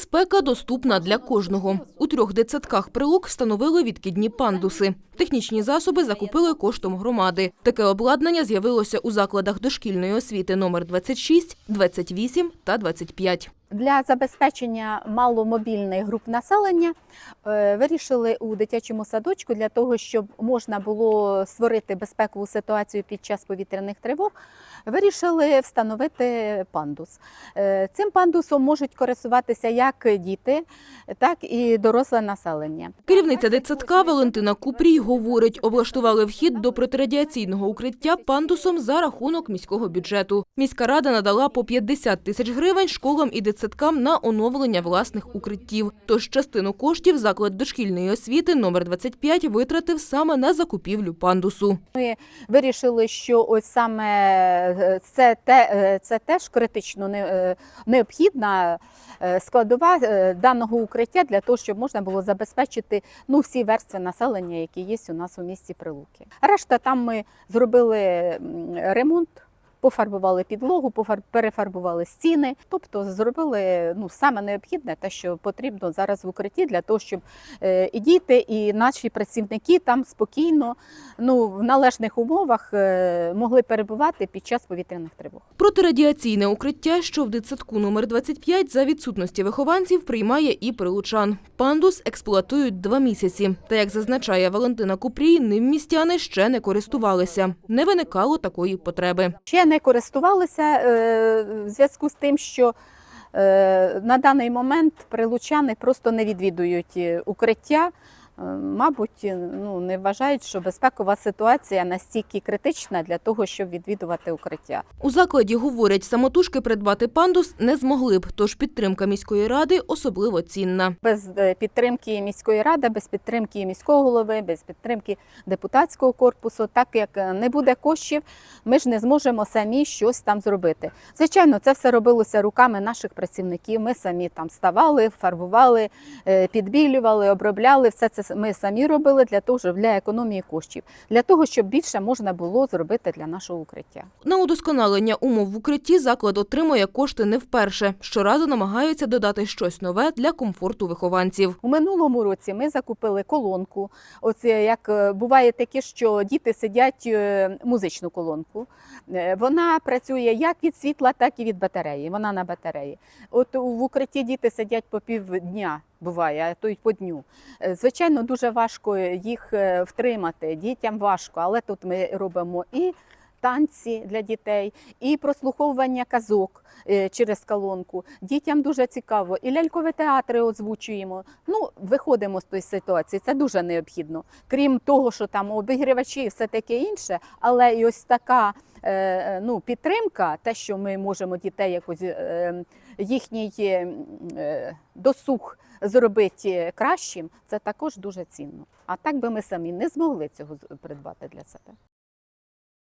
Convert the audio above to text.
Безпека доступна для кожного. У трьох дитсадках прилук встановили відкидні пандуси. Технічні засоби закупили коштом громади. Таке обладнання з'явилося у закладах дошкільної освіти номер 26, 28 та 25. Для забезпечення маломобільних груп населення е, вирішили у дитячому садочку для того, щоб можна було створити безпекову ситуацію під час повітряних тривог. Вирішили встановити пандус. Е, Цим пандусом можуть користуватися як діти, так і доросле населення. Керівниця дитсадка Валентина Купрій говорить, облаштували вхід до протирадіаційного укриття пандусом за рахунок міського бюджету. Міська рада надала по 50 тисяч гривень школам і дитсадкам на оновлення власних укриттів. Тож частину коштів заклад дошкільної освіти номер 25 витратив саме на закупівлю пандусу. Ми вирішили, що ось саме це, те, е, це теж критично е, необхідна е, складова е, даного укриття для того, щоб можна було забезпечити ну, всі верстви населення, які є у нас у місті Прилуки. Решта там ми зробили ремонт. Пофарбували підлогу, пофар- перефарбували стіни, тобто зробили ну саме необхідне, те, що потрібно зараз в укритті для того, щоб е, і діти, і наші працівники там спокійно ну, в належних умовах е, могли перебувати під час повітряних тривог. Протирадіаційне укриття, що в дитсадку номер 25 за відсутності вихованців приймає і прилучан. Пандус експлуатують два місяці. Та як зазначає Валентина Купрій, ним містяни ще не користувалися. Не виникало такої потреби. Ще не користувалися е, в зв'язку з тим, що е, на даний момент прилучани просто не відвідують е, укриття. Е, Мабуть, ну не вважають, що безпекова ситуація настільки критична для того, щоб відвідувати укриття. У закладі говорять, самотужки придбати пандус не змогли б, тож підтримка міської ради особливо цінна. без е, підтримки міської ради, без підтримки міського голови, без підтримки депутатського корпусу, так як е, не буде коштів, ми ж не зможемо самі щось там зробити. Звичайно, це все робилося руками наших працівників. Ми самі там ставали, фарбували, е, підбілювали, обробляли. Все це ми самі робили для того, щоб для економії коштів, для того, щоб більше можна було зробити для нашого укриття. На удосконалення умов в укритті заклад отримує кошти не вперше. Щоразу намагаються додати щось нове для комфорту вихованців. У минулому році ми закупили колонку. Оце як е, буває таке, що діти сидять е, музичну колонку. Е, Вона працює як від світла, так і від батареї. Вона на батареї. От в укритті діти сидять по півдня. Буває, а то й по дню. Е, Звичайно, дуже важко їх е, втримати. Дітям важко, але тут ми робимо і танці для дітей, і прослуховування казок е, через колонку. Дітям дуже цікаво. І лялькові театри озвучуємо. Ну, виходимо з тої ситуації. Це дуже необхідно. Крім того, що там обігрівачі і все таке інше, але і ось така. Е, Ну, підтримка, те, що ми можемо дітей якось е, їхній е, досуг зробити кращим, це також дуже цінно. А так би ми самі не змогли цього придбати для себе.